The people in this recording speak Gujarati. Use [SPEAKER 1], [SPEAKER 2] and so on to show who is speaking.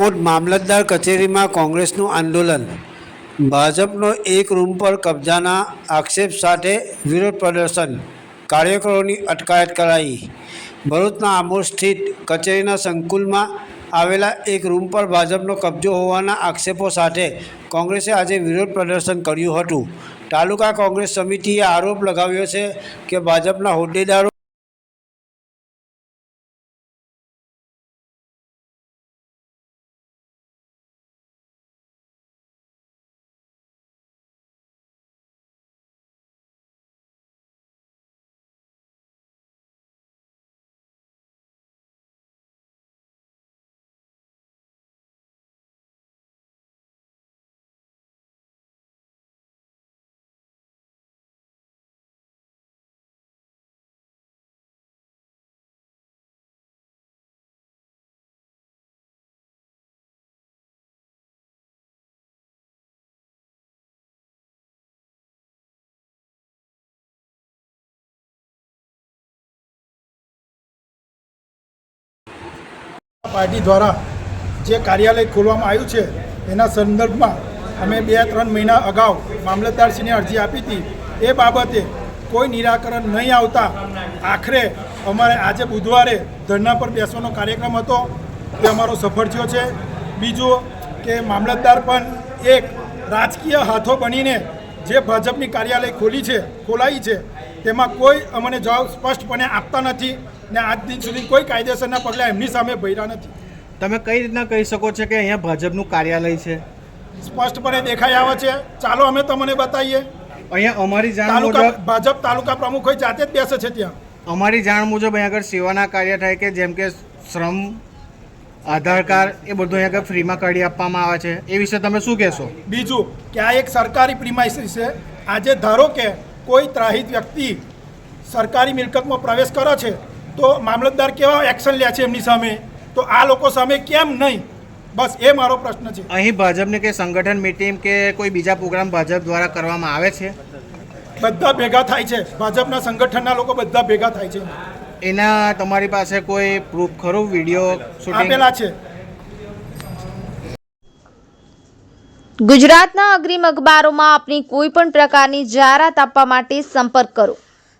[SPEAKER 1] મોટ મામલતદાર કચેરીમાં કોંગ્રેસનું આંદોલન. ભાજપનો એક રૂમ પર કબજાના આક્ષેપ સાથે વિરોધ પ્રદર્શન, કાર્યકરોની અટકાયત કરાઈ. ભરૂચના આમોદ સ્થિત કચેરીના સંકુલમાં આવેલા એક રૂમ પર ભાજપનો કબજો હોવાના આક્ષેપો સાથે કોંગ્રેસે આજે વિરોધ પ્રદર્શન કર્યું હતું. તાલુકા કોંગ્રેસ સમિતિએ આરોપ લગાવ્યો છે કે ભાજપના હોદ્દેદારો
[SPEAKER 2] પાર્ટી દ્વારા જે કાર્યાલય ખોલવામાં આવ્યું છે, એના સંદર્ભમાં અમે બે ત્રણ મહિના અગાઉ મામલતદારશ્રીને અરજી આપી હતી. એ બાબતે કોઈ નિરાકરણ નહીં આવતા આખરે અમારે આજે બુધવારે ધરના પર બેસવાનો કાર્યક્રમ હતો. તે અમારો સફળ થયો છે. બીજું કે મામલતદાર પણ એક રાજકીય હાથો બનીને જે ભાજપની કાર્યાલય ખોલી છે, ખોલાઈ છે, તેમાં કોઈ અમને જવાબ સ્પષ્ટપણે આપતા નથી. ને આજ દિન સુધી કોઈ કાયદેસરના પગલાં એમની સામે ભર્યા નથી.
[SPEAKER 3] તમે કઈ રીતના કહી શકો છો કે અહીંયા ભાજપનું કાર્યાલય છે?
[SPEAKER 2] સ્પષ્ટપણે દેખાઈ આવે છે. ચાલો અમે તમને બતાવીએ.
[SPEAKER 3] અહીંયા અમારી જાણ મુજબ
[SPEAKER 2] ભાજપ તાલુકા પ્રમુખ હોય જાતે જ બેસે છે ત્યાં.
[SPEAKER 3] અમારી જાણ મુજબ અહીંયા આગળ સેવાના કાર્ય થાય કે જેમ કે શ્રમ આધાર કાર્ડ એ બધું અહીંયા આગળ ફ્રીમાં કાઢી આપવામાં આવે છે. એ વિશે તમે શું કહેશો?
[SPEAKER 2] બીજું કે આ એક સરકારી પ્રિમાઇસીસ છે. આજે ધારો કે કોઈ ત્રાહિત વ્યક્તિ સરકારી મિલકતમાં પ્રવેશ કરે છે તો મામલતદાર કેવા એક્શન લે છે એમની સામે? તો આ લોકો સામે કેમ નહીં? બસ એ મારો પ્રશ્ન છે.
[SPEAKER 3] અહીં ભાજપની કે સંગઠન મિટિંગ કે કોઈ બીજા પ્રોગ્રામ ભાજપ દ્વારા કરવામાં આવે છે?
[SPEAKER 2] બધા ભેગા થાય છે. ભાજપના સંગઠનના લોકો બધા ભેગા થાય છે.
[SPEAKER 3] એના તમારી પાસે કોઈ પ્રૂફ ખરું? વીડિયો શૂટિંગ
[SPEAKER 2] આપેલા છે.
[SPEAKER 4] ગુજરાતના અગ્રીમ અખબારોમાં આપની કોઈ પણ પ્રકારની જાહેરાત આપવા માટે સંપર્ક કરો.